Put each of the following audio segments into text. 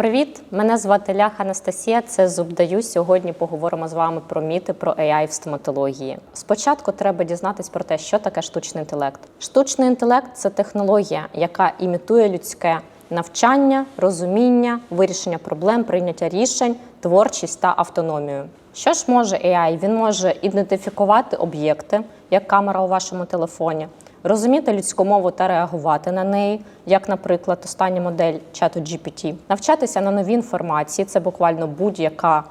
Привіт! Мене звати Лях Анастасія. Це зубдаю. Сьогодні поговоримо з вами про міти про AI в стоматології. Спочатку треба дізнатись про те, що таке штучний інтелект. Штучний інтелект це технологія, яка імітує людське навчання, розуміння, вирішення проблем, прийняття рішень, творчість та автономію. Що ж може AI? Він може ідентифікувати об'єкти, як камера у вашому телефоні, розуміти людську мову та реагувати на неї, як, наприклад, остання модель чату GPT, навчатися на нові інформації, це буквально будь-яка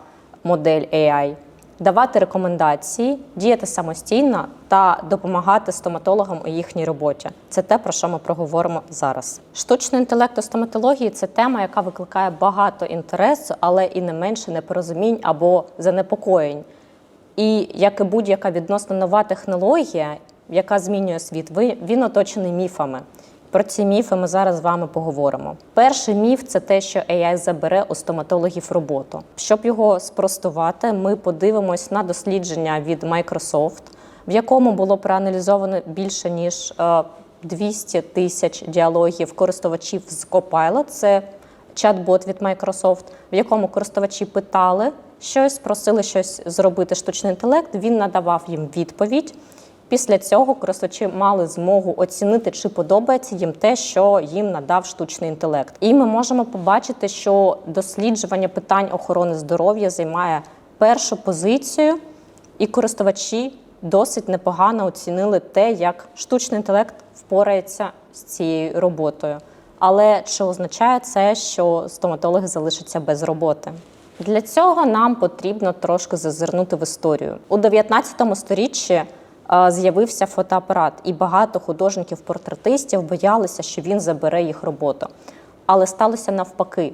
модель AI, давати рекомендації, діяти самостійно та допомагати стоматологам у їхній роботі. Це те, про що ми проговоримо зараз. Штучний інтелект у стоматології це тема, яка викликає багато інтересу, але і не менше непорозумінь або занепокоєнь. І як і будь-яка відносно нова технологія, яка змінює світ, він оточений міфами. Про ці міфи ми зараз з вами поговоримо. Перший міф це те, що AI забере у стоматологів роботу. Щоб його спростувати, ми подивимось на дослідження від Microsoft, в якому було проаналізовано більше ніж е, 200 тисяч діалогів користувачів з Copilot. Це чат-бот від Microsoft, в якому користувачі питали щось, просили щось зробити штучний інтелект. Він надавав їм відповідь. Після цього користувачі мали змогу оцінити, чи подобається їм те, що їм надав штучний інтелект. І ми можемо побачити, що досліджування питань охорони здоров'я займає першу позицію, і користувачі досить непогано оцінили те, як штучний інтелект впорається з цією роботою. Але чи означає це, що стоматологи залишаться без роботи? Для цього нам потрібно трошки зазирнути в історію. У 19 сторіччі з'явився фотоапарат, і багато художників-портретистів боялися, що він забере їх роботу. Але сталося навпаки.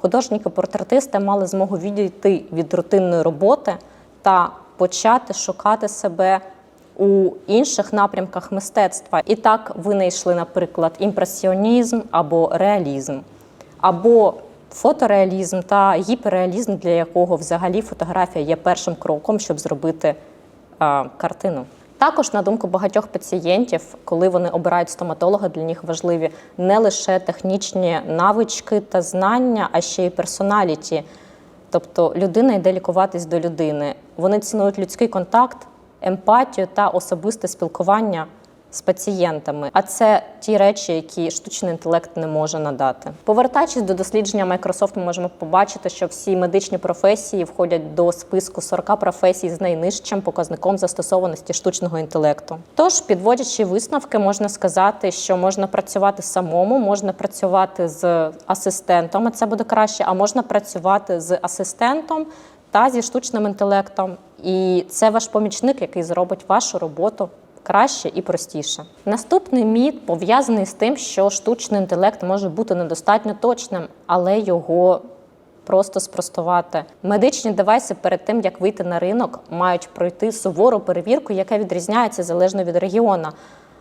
Художники-портретисти мали змогу відійти від рутинної роботи та почати шукати себе у інших напрямках мистецтва. І так винайшли, наприклад, імпресіонізм або реалізм, або фотореалізм та гіперреалізм, для якого взагалі фотографія є першим кроком, щоб зробити а, картину. Також, на думку багатьох пацієнтів, коли вони обирають стоматолога, для них важливі не лише технічні навички та знання, а ще й персоналіті. Тобто людина йде лікуватись до людини. Вони цінують людський контакт, емпатію та особисте спілкування з пацієнтами. А це ті речі, які штучний інтелект не може надати. Повертаючись до дослідження Microsoft, ми можемо побачити, що всі медичні професії входять до списку 40 професій з найнижчим показником застосованості штучного інтелекту. Тож, підводячи висновки, можна сказати, що можна працювати самому, можна працювати з асистентом, а це буде краще, а можна працювати з асистентом та зі штучним інтелектом. І це ваш помічник, який зробить вашу роботу краще і простіше. Наступний міт пов'язаний з тим, що штучний інтелект може бути недостатньо точним, але його просто спростувати. Медичні девайси перед тим як вийти на ринок, мають пройти сувору перевірку, яка відрізняється залежно від регіону.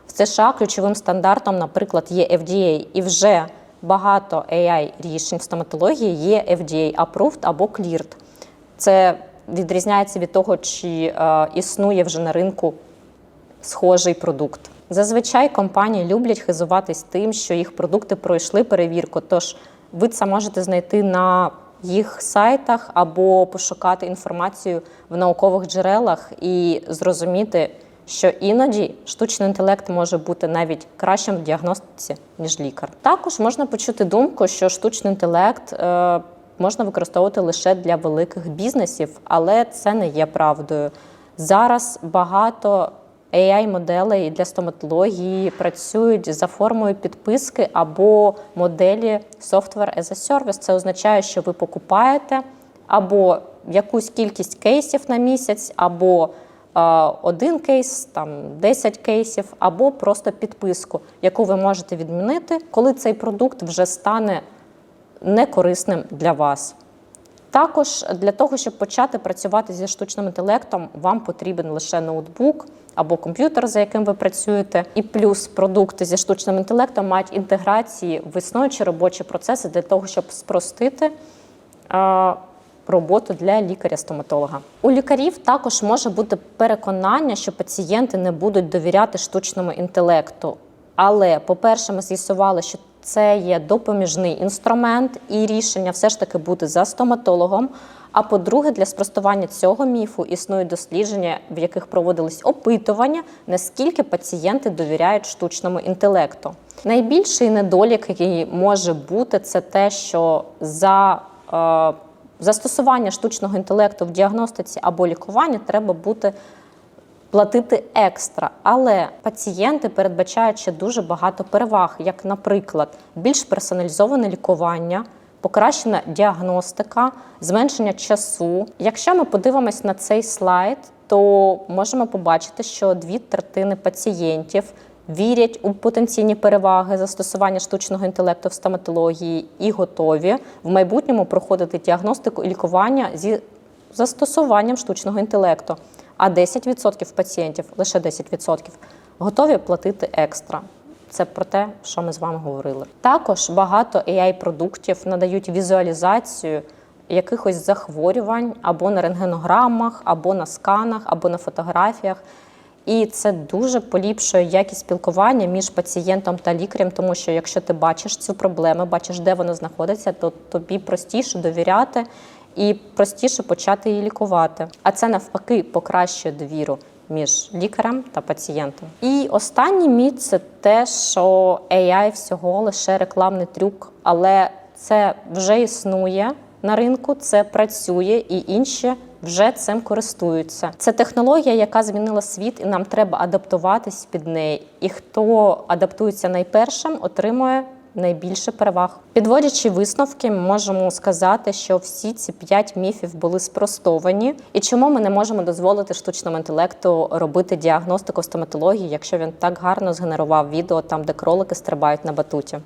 В США ключовим стандартом, наприклад, є FDA, і вже багато AI рішень в стоматології є FDA approved або cleared. Це відрізняється від того, чи е, існує вже на ринку схожий продукт. Зазвичай компанії люблять хизуватись тим, що їх продукти пройшли перевірку. Тож ви це можете знайти на їх сайтах або пошукати інформацію в наукових джерелах і зрозуміти, що іноді штучний інтелект може бути навіть кращим в діагностиці, ніж лікар. Також можна почути думку, що штучний інтелект е, можна використовувати лише для великих бізнесів, але це не є правдою. Зараз багато AI-моделей для стоматології працюють за формою підписки або моделі Software as a Service. Це означає, що ви покупаєте або якусь кількість кейсів на місяць, або один кейс, там 10 кейсів, або просто підписку, яку ви можете відмінити, коли цей продукт вже стане некорисним для вас. Також для того, щоб почати працювати зі штучним інтелектом, вам потрібен лише ноутбук або комп'ютер, за яким ви працюєте. І плюс продукти зі штучним інтелектом мають інтеграції в існуючі робочі процеси для того, щоб спростити роботу для лікаря-стоматолога. У лікарів також може бути переконання, що пацієнти не будуть довіряти штучному інтелекту. Але, по-перше, ми з'ясували, що це є допоміжний інструмент, і рішення все ж таки бути за стоматологом. А по-друге, для спростування цього міфу існують дослідження, в яких проводились опитування, наскільки пацієнти довіряють штучному інтелекту. Найбільший недолік, який може бути, це те, що за е, застосування штучного інтелекту в діагностиці або лікуванні треба бути платити екстра. Але пацієнти передбачають ще дуже багато переваг, як, наприклад, більш персоналізоване лікування. Покращена діагностика, зменшення часу. Якщо ми подивимось на цей слайд, то можемо побачити, що дві третини пацієнтів вірять у потенційні переваги застосування штучного інтелекту в стоматології і готові в майбутньому проходити діагностику і лікування зі застосуванням штучного інтелекту. А 10% пацієнтів, лише 10%, готові платити екстра. Це про те, що ми з вами говорили. Також багато AI-продуктів надають візуалізацію якихось захворювань або на рентгенограмах, або на сканах, або на фотографіях. І це дуже поліпшує якість спілкування між пацієнтом та лікарем, тому що якщо ти бачиш цю проблему, бачиш, де вона знаходиться, то тобі простіше довіряти і простіше почати її лікувати. А це навпаки покращує довіру між лікарем та пацієнтом. І останній міт це те, що AI всього лише рекламний трюк, але це вже існує на ринку, це працює і інші. Вже цим користуються. Це технологія, яка змінила світ, і нам треба адаптуватись під неї. І хто адаптується найпершим, отримує найбільше переваг. Підводячи висновки, ми можемо сказати, що всі ці п'ять міфів були спростовані. І чому ми не можемо дозволити штучному інтелекту робити діагностику стоматології, якщо він так гарно згенерував відео там, де кролики стрибають на батуті.